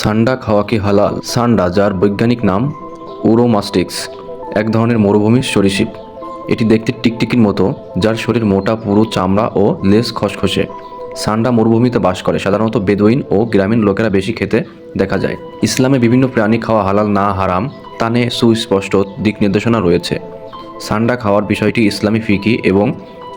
সান্ডা খাওয়া কি হালাল। সান্ডা, যার বৈজ্ঞানিক নাম উরোমাস্টিক্স, এক ধরনের মরুভূমির সরীসৃপ। এটি দেখতে টিকটিকির মতো, যার শরীর মোটা, পুরু, চামড়া ও লেস খসখসে। সান্ডা মরুভূমিতে বাস করে, সাধারণত বেদুইন ও গ্রামীণ লোকেরা বেশি খেতে দেখা যায়। ইসলামে বিভিন্ন প্রাণী খাওয়া হালাল না হারাম, তা নিয়ে সুস্পষ্ট দিক নির্দেশনা রয়েছে। সান্ডা খাওয়ার বিষয়টি ইসলামী ফিকি এবং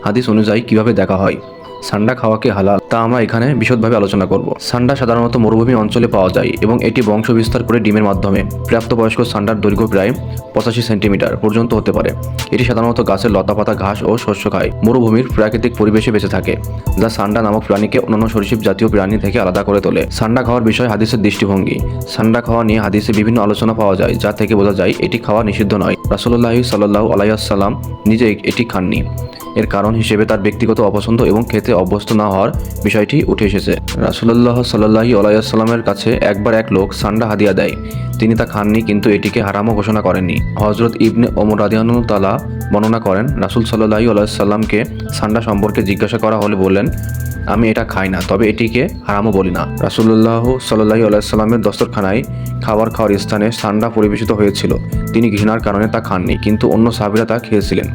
হাদিস অনুযায়ী কীভাবে দেখা হয়? সান্ডা খাওয়াকে হালাল, তা আমরা এখানে বিশদভাবে আলোচনা করব। সান্ডা সাধারণত মরুভূমি অঞ্চলে পাওয়া যায় এবং এটি বংশ বিস্তার করে ডিমের মাধ্যমে। প্রাপ্তবয়স্ক সান্ডার দৈর্ঘ্য প্রায় পঁচাশি সেন্টিমিটার পর্যন্ত হতে পারে। এটি সাধারণত গাছের লতাপাতা, ঘাস ও শস্য খায়। মরুভূমির প্রাকৃতিক পরিবেশে বেঁচে থাকে, যা সান্ডা নামক প্রাণীকে অন্যান্য সরীসৃপ জাতীয় প্রাণী থেকে আলাদা করে তোলে। সান্ডা খাওয়ার বিষয় হাদিসের দৃষ্টিভঙ্গি। সান্ডা খাওয়া নিয়ে হাদিসে বিভিন্ন আলোচনা পাওয়া যায়, যা থেকে বোঝা যায় এটি খাওয়া নিষিদ্ধ নয়। রাসুল্লাহ সাল্লাহ আলাইসাল্লাম নিজে এটি খাননি। এর কারণ হিসেবে তার ব্যক্তিগত অপছন্দ এবং খেতে অভ্যস্ত না হওয়ার বিষয়টি উঠে এসেছে। রাসুল্লাহ সাল্লাহি আলাইসাল্লামের কাছে একবার এক লোক সান্ডা হাদিয়া দেয়। তিনি তা খাননি কিন্তু এটিকে হারামও ঘোষণা করেননি। হজরত ইবনে ওমর রাদিয়ানু তালা বর্ণনা করেন, রাসুল সাল্লাহি আলাইসাল্লামকে সান্ডা সম্পর্কে জিজ্ঞাসা করা হলে বললেন আমি এটা খাই না, তবে এটিকে হারামও বলি না। রাসুল্লাহ সাল্লাহি আলাইসাল্লামের দস্তরখানায় খাবার খাওয়ার স্থানে সান্ডা পরিবেশিত হয়েছিল। তিনি ঘৃণার কারণে তা খাননি, কিন্তু অন্য সাহাবিরা তা খেয়েছিলেন।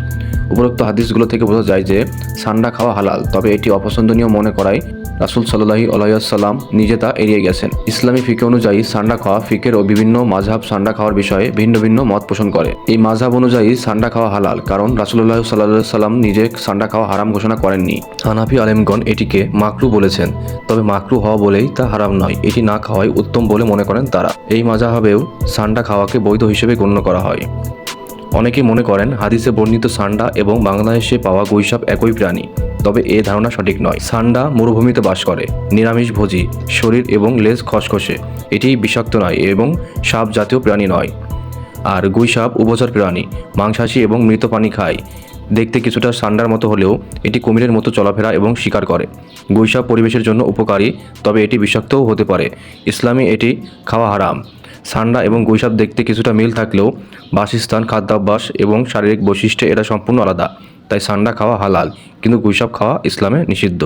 উপরোক্ত হাদিসগুলো থেকে বোঝা যায় যে সান্ডা খাওয়া হালাল, তবে এটি অপছন্দনীয় মনে করায় রাসুল সাল্লাহি আলাইসাল্লাম নিজে তা এড়িয়ে গেছেন। ইসলামী ফিকে অনুযায়ী সান্ডা খাওয়া ফিকের ও বিভিন্ন মাঝহাব সান্ডা খাওয়ার বিষয়ে ভিন্ন ভিন্ন মত পোষণ করে। এই মাঝহাব অনুযায়ী সান্ডা খাওয়া হালাল, কারণ রাসুল্লাহ সাল্লাহ সাল্লাম নিজে সান্ডা খাওয়া হারাম ঘোষণা করেননি। হানাফি আলেমগণ এটিকে মাকরু বলেছেন, তবে মাকরু হওয়া বলেই তা হারাম নয়, এটি না খাওয়াই উত্তম বলে মনে করেন তারা। এই মাঝহাবেও সান্ডা খাওয়াকে বৈধ হিসেবে গণ্য করা হয়। অনেকে মনে করেন, হাদিসে বর্ণিত সান্ডা এবং বাংলাদেশে পাওয়া গৈসাপ একই প্রাণী, তবে এ ধারণা সঠিক নয়। সান্ডা মরুভূমিতে বাস করে নিরামিষভোজী শরীর এবং লেজ খসখসে, এটি বিষাক্ত নয় এবং সাপ জাতীয় প্রাণী নয়। আর গুইসাপ উভচর প্রাণী, মাংসাশী এবং মৃত পানি খায় দেখতে কিছুটা সান্ডার মতো হলেও এটি কুমিরের মতো চলাফেরা এবং শিকার করে। গুইসাপ পরিবেশের জন্য উপকারী, তবে এটি বিষাক্তও হতে পারে। ইসলামী এটি খাওয়া হারাম। সান্ডা এবং গৈশাপ দেখতে কিছুটা মিল থাকলেও বাসস্থান, খাদ্যাভ্যাস এবং শারীরিক বৈশিষ্ট্যে এরা সম্পূর্ণ আলাদা। তাই সান্ডা খাওয়া হালাল, কিন্তু গুইসাপ খাওয়া ইসলামে নিষিদ্ধ।